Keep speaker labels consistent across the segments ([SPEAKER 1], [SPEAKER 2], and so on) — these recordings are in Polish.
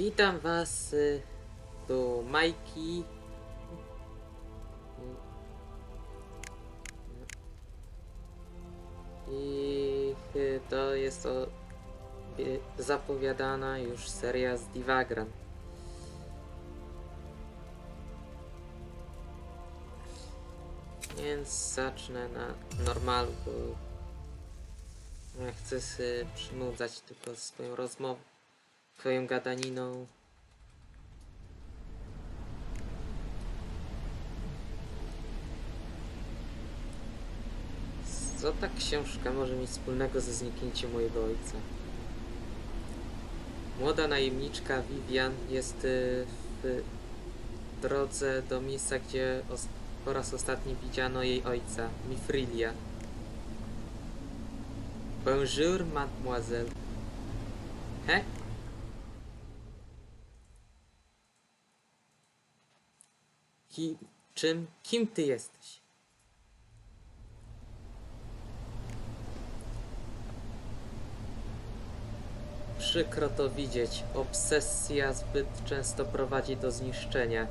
[SPEAKER 1] Witam Was, y, tu Majki. I to jest o, y, zapowiadana już seria z Divagran. Więc zacznę na normalu, bo ja chcę przynudzać tylko swoją rozmową, swoją gadaniną. Co ta książka może mieć wspólnego ze zniknięciem mojego ojca? Młoda najemniczka Vivian jest y, w drodze do miejsca, gdzie po raz ostatni widziano jej ojca, Mifrilia. Bonjour, mademoiselle. He? Ki, czym, kim ty jesteś? Przykro to widzieć. Obsesja zbyt często prowadzi do zniszczenia.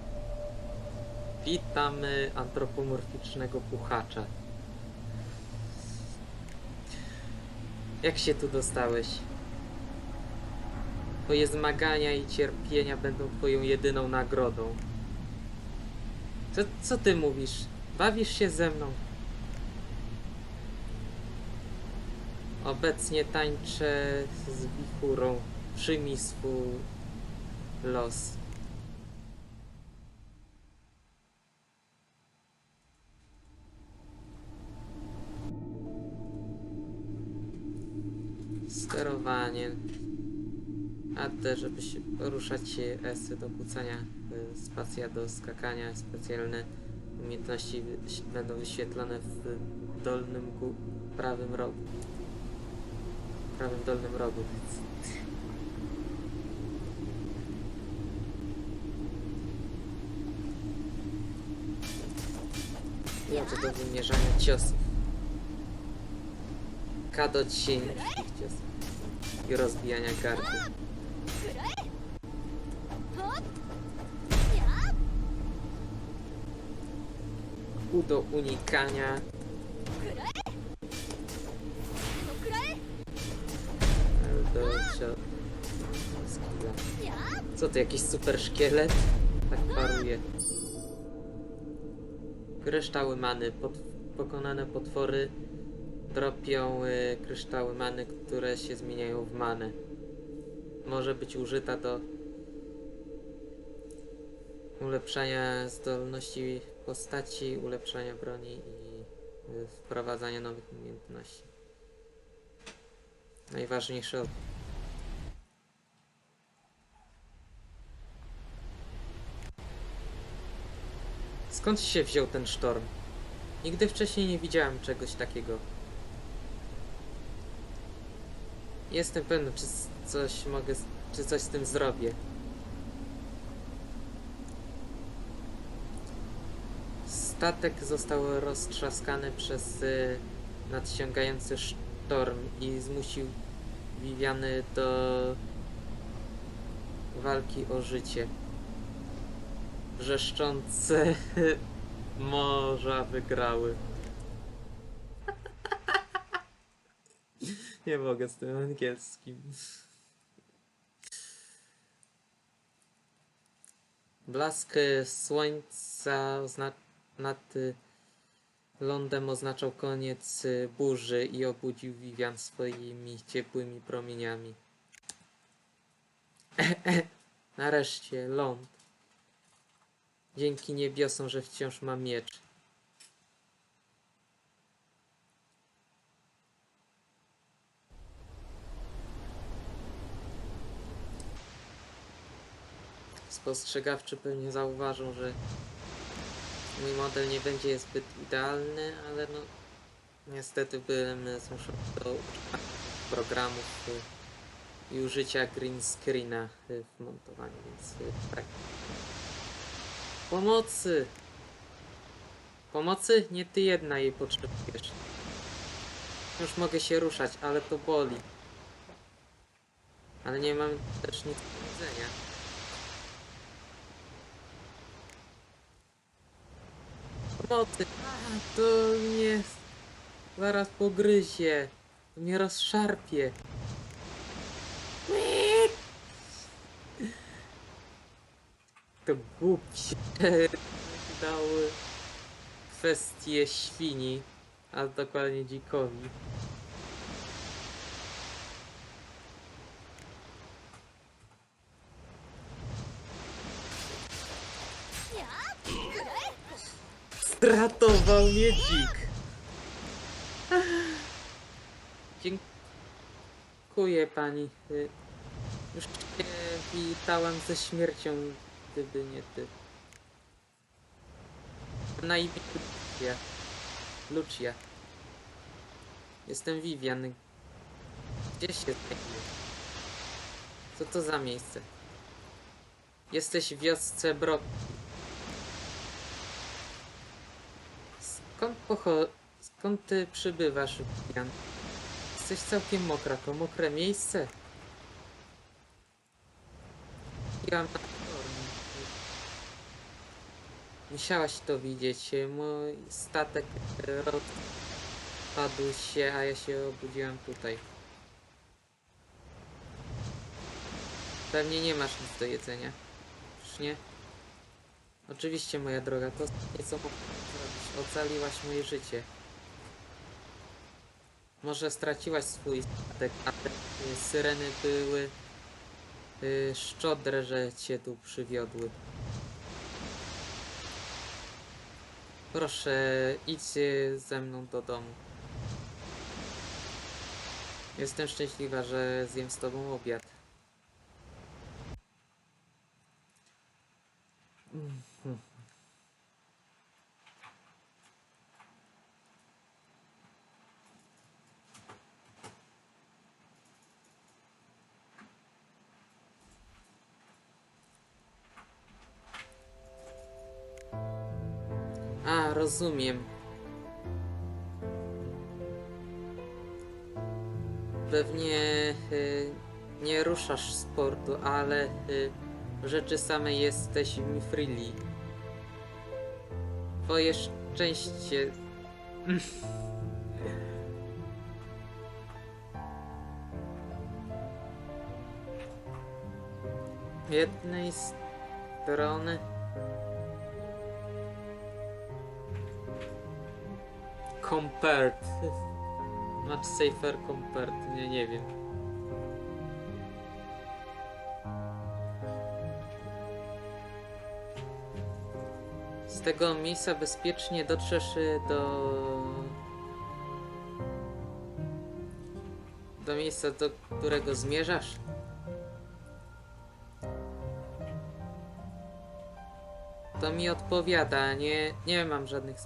[SPEAKER 1] Witamy antropomorficznego puchacza. Jak się tu dostałeś? Twoje zmagania i cierpienia będą twoją jedyną nagrodą. Co, co ty mówisz? Bawisz się ze mną? Obecnie tańczę z wichurą. Przyjmij swój los. Sterowanie a te, żeby się ruszać, do e, kłócania, e, spacja do skakania, specjalne umiejętności będą wyświetlone w dolnym prawym rogu. prawym dolnym rogu, więc... Jedzie do wymierzania ciosów. K do ciężkich ciosów i rozbijania gardy. U do unikania. Co to, jakiś super szkielet? Tak paruje. Kryształy many. Pokonane potwory dropią y, kryształy many, które się zmieniają w manę. Może być użyta do ulepszania zdolności postaci, ulepszania broni i y, wprowadzania nowych umiejętności. Najważniejsze Skąd się wziął ten sztorm? Nigdy wcześniej nie widziałem czegoś takiego. Jestem pewny, czy coś mogę, czy coś z tym zrobię. Statek został roztrzaskany przez y, nadciągający sztorm i zmusił Viviany do walki o życie. Wrzeszczące morza wygrały. Nie mogę z tym angielskim. Blask y, słońca ozna- nad y, lądem oznaczał koniec y, burzy i obudził Vivian swoimi ciepłymi promieniami. Nareszcie ląd. Dzięki niebiosom, że wciąż ma miecz. Spostrzegawczy pewnie zauważą, że mój model nie będzie zbyt idealny, ale no niestety byłem zmuszony do programów y, i użycia green screena y, w montowaniu, więc y, tak. Pomocy! Pomocy? Nie ty jedna jej potrzebujesz. Już mogę się ruszać, ale to boli. Ale nie mam też nic do jedzenia. A, to mnie zaraz pogryzie. To mnie rozszarpie. To głupie dały kwestie świni, a dokładnie dzikowi. Stratował mnie dzik. Dziękuję pani. Y, Już się witałam ze śmiercią, gdyby nie ty. Na imię Lucia. Lucia. Jestem Vivian. Gdzie się znajduje? Co to za miejsce? Jesteś w wiosce Brok. Skąd pocho... Skąd ty przybywasz, Vivian? Jesteś całkiem mokra. To mokre miejsce? Ja na Musiałaś to widzieć. Mój statek rozpadł się, a ja się obudziłem tutaj. Pewnie nie masz nic do jedzenia. Czyż nie? Oczywiście, moja droga, to co mogłem zrobić. Ocaliłaś moje życie. Może straciłaś swój statek, a te syreny były y, szczodre, że cię tu przywiodły. Proszę, idź ze mną do domu. Jestem szczęśliwa, że zjem z tobą obiad. Mhm. A, rozumiem. Pewnie y, nie ruszasz z ale y, w rzeczy samej jesteś mi freely. Twoje szczęście. jednej strony compared. Much safer compared. Nie, nie wiem. Z tego miejsca bezpiecznie dotrzesz y, do... Do miejsca, do którego zmierzasz? To mi odpowiada, nie, nie mam żadnych.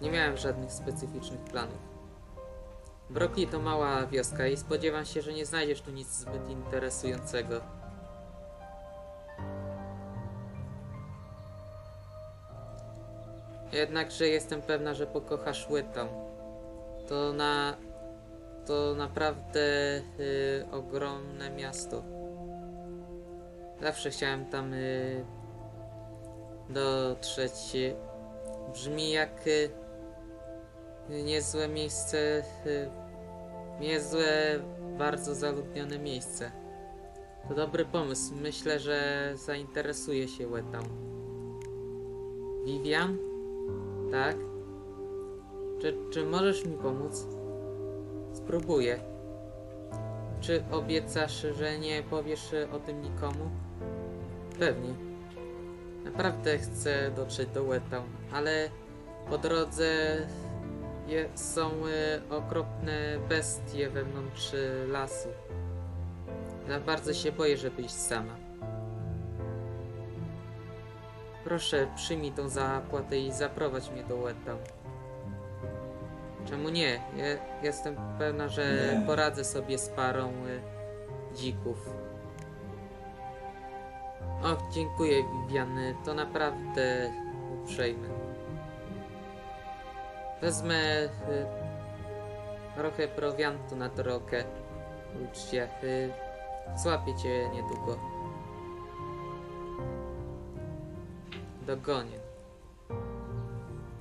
[SPEAKER 1] Nie miałem żadnych specyficznych planów. Brokli to mała wioska i spodziewam się, że nie znajdziesz tu nic zbyt interesującego. Jednakże jestem pewna, że pokochasz Łytą. To na... To naprawdę y, ogromne miasto. Zawsze chciałem tam y, dotrzeć. Brzmi jak y, niezłe miejsce, y, niezłe, bardzo zaludnione miejsce. To dobry pomysł. Myślę, że zainteresuje się Łetą. Vivian? Tak? Czy, czy możesz mi pomóc? Spróbuję. Czy obiecasz, że nie powiesz o tym nikomu? Pewnie. Naprawdę chcę dotrzeć do Wetown, ale po drodze je, są y, okropne bestie wewnątrz lasu. Za bardzo się boję, żeby iść sama. Proszę, przyjmij tą zapłatę i zaprowadź mnie do Wetown. Czemu nie? Je, jestem pewna, że
[SPEAKER 2] Nie.
[SPEAKER 1] poradzę sobie z parą y, dzików. Och, dziękuję, Viviany. To naprawdę uprzejme. Wezmę y, trochę prowiantu na drogę. Uczcie, y, złapię cię niedługo. Dogonię.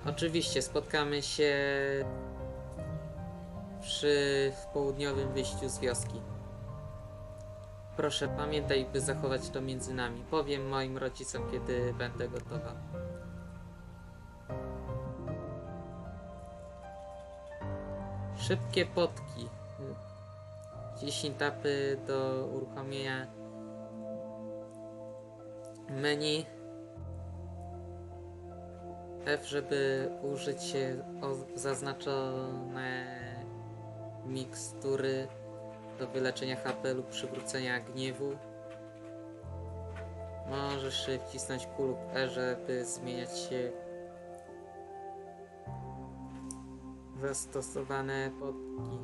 [SPEAKER 1] Oczywiście spotkamy się przy południowym wyjściu z wioski. Proszę pamiętaj, by zachować to między nami. Powiem moim rodzicom, kiedy będę gotowa. Szybkie potki. 10 tapy do uruchomienia menu. F, żeby użyć zaznaczone mikstury do wyleczenia HP lub przywrócenia gniewu. Możesz wcisnąć Q lub E, żeby zmieniać się zastosowane podki.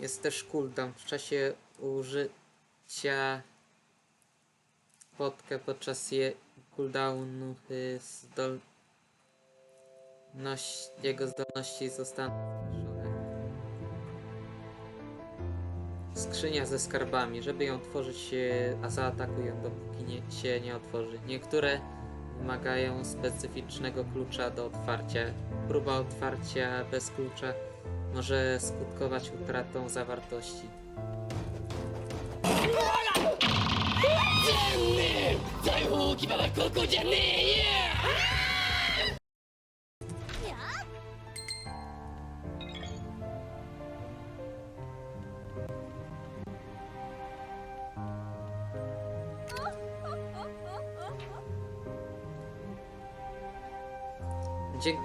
[SPEAKER 1] Jest też cooldown w czasie użycia podkę podczas je cooldownu y, zdolność, jego zdolności zostaną zmniejszone. Skrzynia ze skarbami. Żeby ją otworzyć, y, a zaatakuj ją dopóki nie, się nie otworzy. Niektóre wymagają specyficznego klucza do otwarcia. Próba otwarcia bez klucza może skutkować utratą zawartości.
[SPEAKER 2] 財宝置き場はここじゃねえよ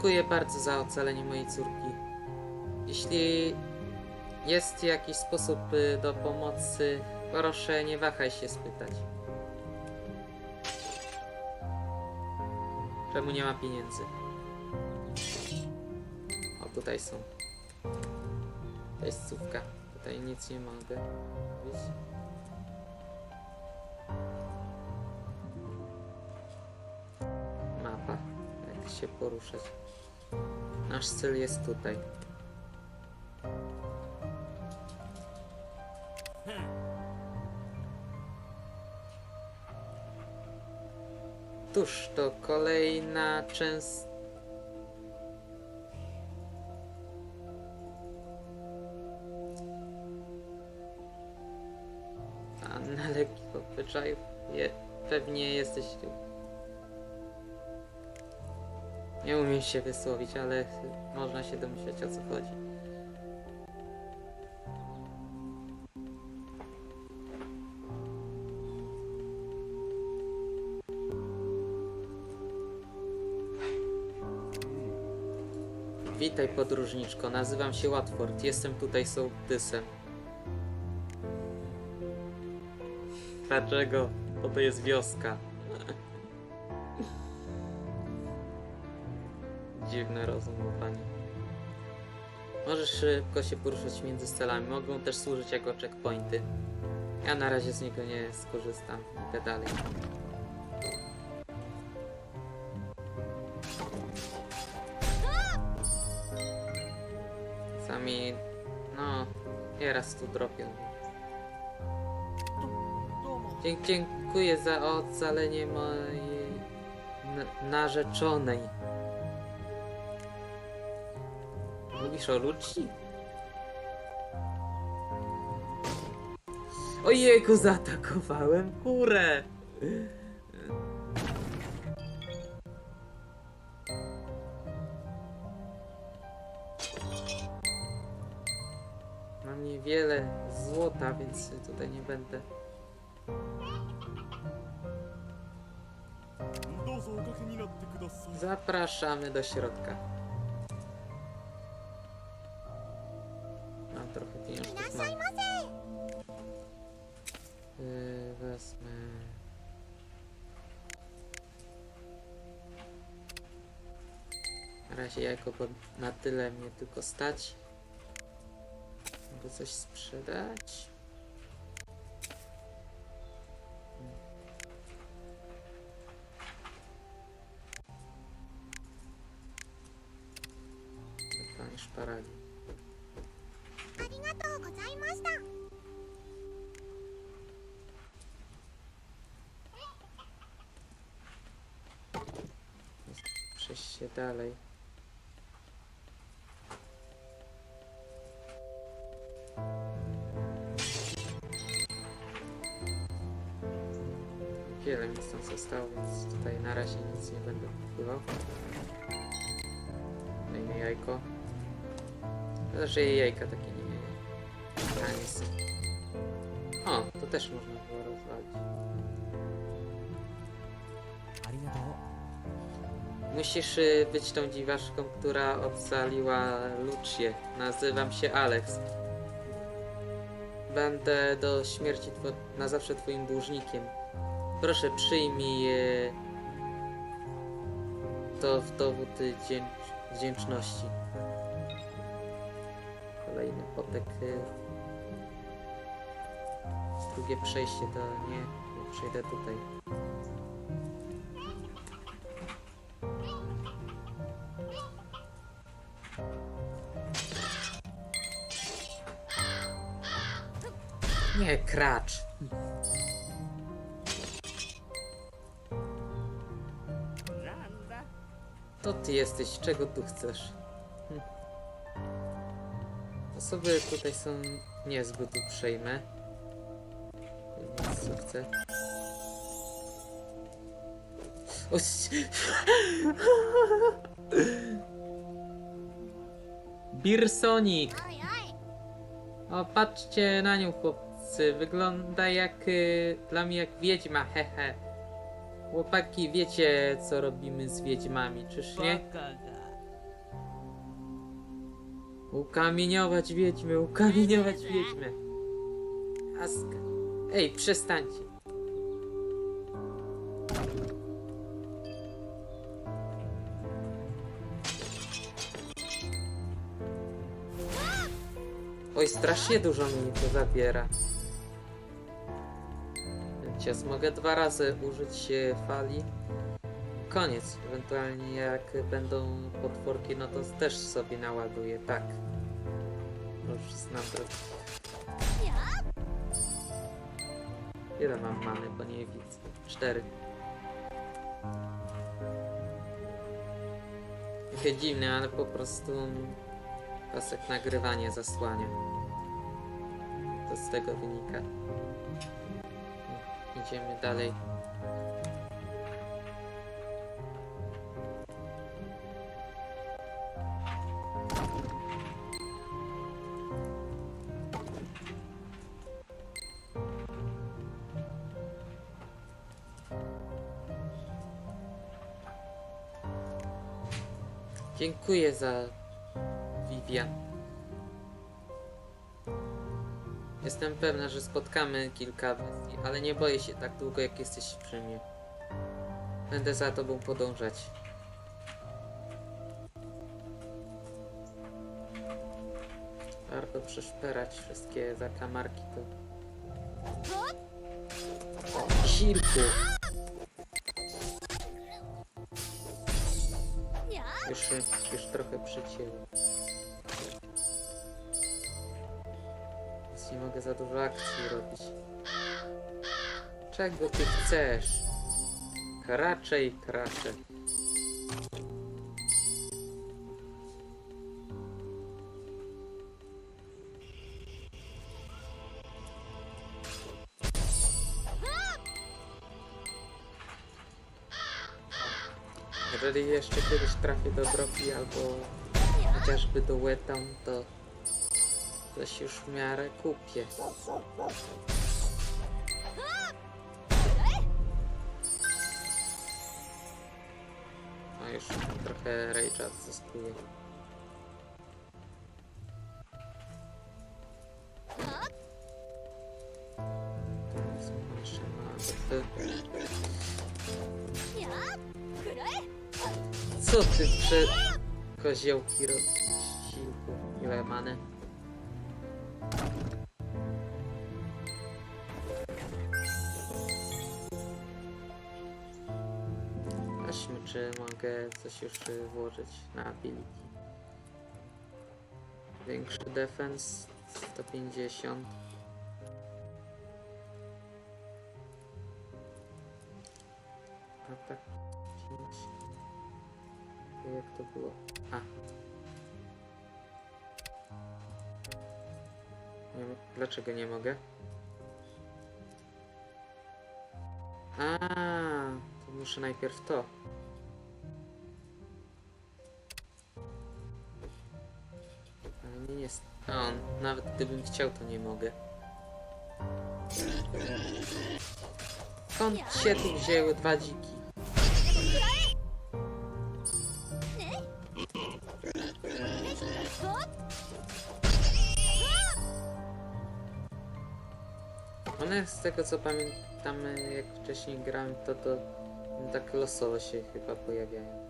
[SPEAKER 1] Dziękuję bardzo za ocalenie mojej córki. Jeśli jest jakiś sposób y, do pomocy, proszę nie wahaj się spytać. Czemu nie ma pieniędzy? O, tutaj są. Jest słówka. Tutaj nic nie mogę robić. Się poruszać. Nasz cel jest tutaj. Tuż to kolejna część. A na lekkich obyczajów je, pewnie jesteś tu. Nie umiem się wysłowić, ale można się domyśleć o co chodzi. Witaj podróżniczko, nazywam się Watford, jestem tutaj sołtysem. Dlaczego? Bo to jest wioska. Szybko się poruszać między celami, mogą też służyć jako checkpointy. Ja na razie z niego nie skorzystam. Idę dalej. Sami, no, nieraz tu dropią. Dziękuję za ocalenie mojej na- narzeczonej. mniejsza ludzi? Ojejku, zaatakowałem kurę! Mam niewiele złota, więc tutaj nie będę. Zapraszamy do środka. Wezmę. Na razie jako, bo na tyle mnie tylko stać. Mogę coś sprzedać. Dalej. Wiele mi stąd zostało, więc tutaj na razie nic nie będę wpływał. Kolejne jajko. Znaczy jajka takie nie nie. A. O, to też można było rozwalić. Musisz y, być tą dziwaczką, która ocaliła Lucię. Nazywam się Alex. Będę do śmierci two- na zawsze twoim dłużnikiem. Proszę przyjmij e, to w dowód y, dzięcz- wdzięczności. Kolejny potek. y. Drugie przejście to nie, nie przejdę tutaj. Kracz. To ty jesteś, czego tu chcesz? Hm. Osoby tutaj są niezbyt uprzejme. Więc co chcę? O,
[SPEAKER 3] Birsonik!
[SPEAKER 1] O, patrzcie na nią, chłop chłopcy. Wygląda jak. Y, dla mnie jak wiedźma, hehe. Chłopaki, wiecie, co robimy z wiedźmami, czyż nie? Ukamieniować wiedźmy, ukamieniować wiedźmy. Aska. Ej, przestańcie. Oj, strasznie dużo mi to zabiera. Cios, mogę dwa razy użyć e, fali. Koniec. Ewentualnie jak będą potworki, no to też sobie naładuję, tak. Już znam drogę. Ile mam mamy, bo nie widzę. Cztery. Trochę dziwne, ale po prostu pasek nagrywanie zasłania. To z tego wynika. Idziemy dalej. Dziękuję za Vivian. Jestem pewna, że spotkamy kilka bestii, ale nie boję się tak długo, jak jesteś przy mnie. Będę za tobą podążać. Warto przeszperać wszystkie zakamarki to... O, Sirku! Już, już trochę przycięło. Mogę za dużo akcji robić. Czego ty chcesz? Kracze i kracze. Jeżeli jeszcze kiedyś trafię do Broki albo chociażby do Wetam, to coś już w miarę kupię. A już trochę rage'a buffy. Co ty przed koziołki robisz? Ile many? Mogę coś y, włożyć na ability. Większy defense 150. Atak 5. Jak to było? A. Nie, dlaczego nie mogę? A, to muszę najpierw to. Gdybym chciał, to nie mogę. Skąd się tu wzięły dwa dziki? One z tego co pamiętamy, jak wcześniej grałem, to to tak losowo się chyba pojawiają.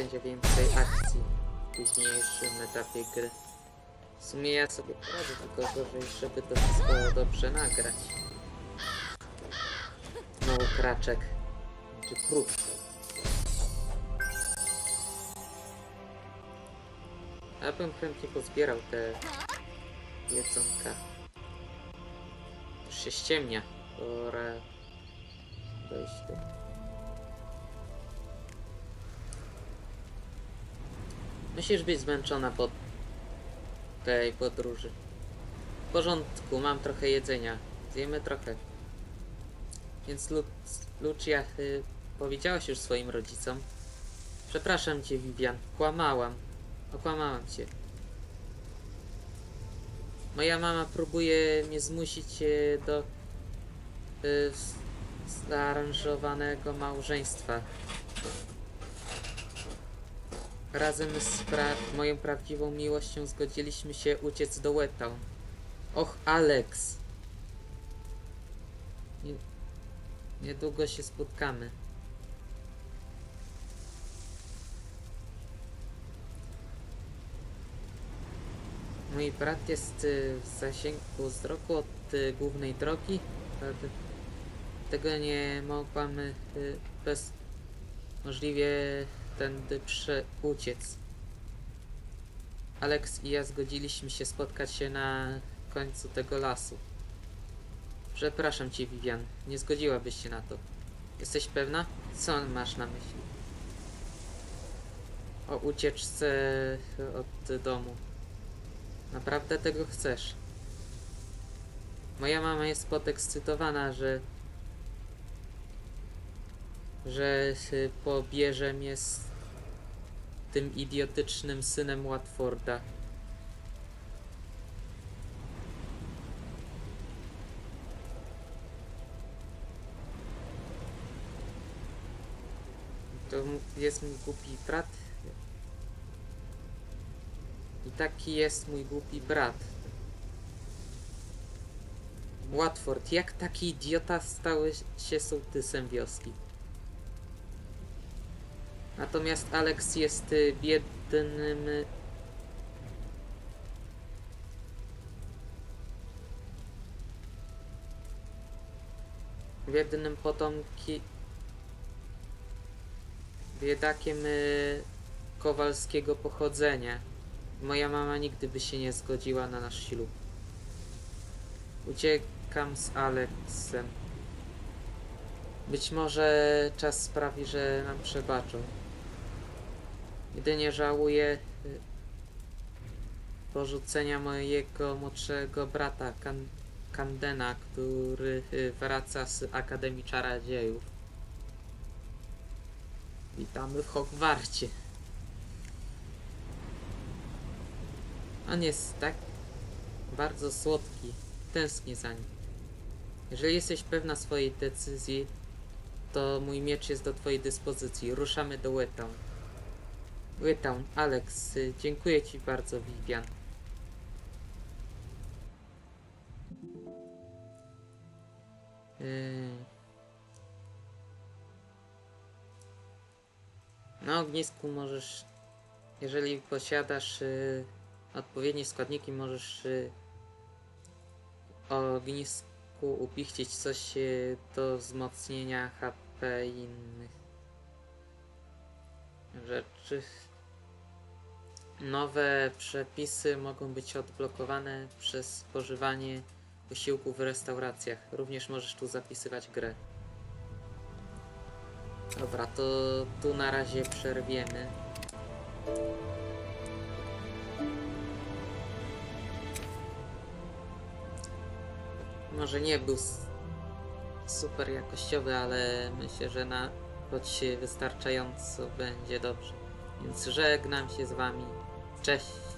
[SPEAKER 1] Będzie więcej akcji w późniejszym etapie gry. W sumie ja sobie poradzę, tylko gorzej, żeby to wszystko dobrze nagrać. Znowu kraczek. Czy próg. Ja bym chętnie pozbierał te jedzonka. Już się ściemnia. Pora dojść do... Musisz być zmęczona po tej podróży. W porządku, mam trochę jedzenia. Zjemy trochę. Więc Lu Lucia, y, powiedziałaś już swoim rodzicom. Przepraszam cię, Vivian. Kłamałam. Okłamałam cię. Moja mama próbuje mnie zmusić y, do y, zaaranżowanego małżeństwa. Razem z pra moją prawdziwą miłością zgodziliśmy się uciec do Wetown. Och, Alex! Nie, niedługo się spotkamy. Mój brat jest y, w zasięgu wzroku od y, głównej drogi. Tego nie mogłam y, bez możliwie tędy prze uciec. Alex i ja zgodziliśmy się spotkać się na końcu tego lasu. Przepraszam cię, Vivian. Nie zgodziłabyś się na to. Jesteś pewna? Co masz na myśli? O ucieczce od domu. Naprawdę tego chcesz? Moja mama jest podekscytowana, że że pobierze mnie z tym idiotycznym synem Watforda. To jest mój głupi brat. I taki jest mój głupi brat. Watford, jak taki idiota stał się sołtysem wioski? Natomiast Alex jest y, biednym. y, Biednym potomki. Biedakiem y, kowalskiego pochodzenia. Moja mama nigdy by się nie zgodziła na nasz ślub. Uciekam z Alexem. Być może czas sprawi, że nam przebaczą. Jedynie żałuję y, porzucenia mojego młodszego brata kan Kandena, który y, wraca z Akademii Czarodziejów. Witamy w Hogwarcie. On jest tak bardzo słodki. Tęsknię za nim. Jeżeli jesteś pewna swojej decyzji, to mój miecz jest do twojej dyspozycji. Ruszamy do Wetown. Wetown, Alex, y, dziękuję ci bardzo, Vivian. Yy. Na ognisku możesz, jeżeli posiadasz y, odpowiednie składniki, możesz y, o ognisku upichcić coś y, do wzmocnienia HP innych. rzeczy. Nowe przepisy mogą być odblokowane przez spożywanie posiłku w restauracjach. Również możesz tu zapisywać grę. Dobra, to tu na razie przerwiemy. Może nie był super jakościowy, ale myślę, że na choć wystarczająco będzie dobrze. Więc żegnam się z wami. ゃあ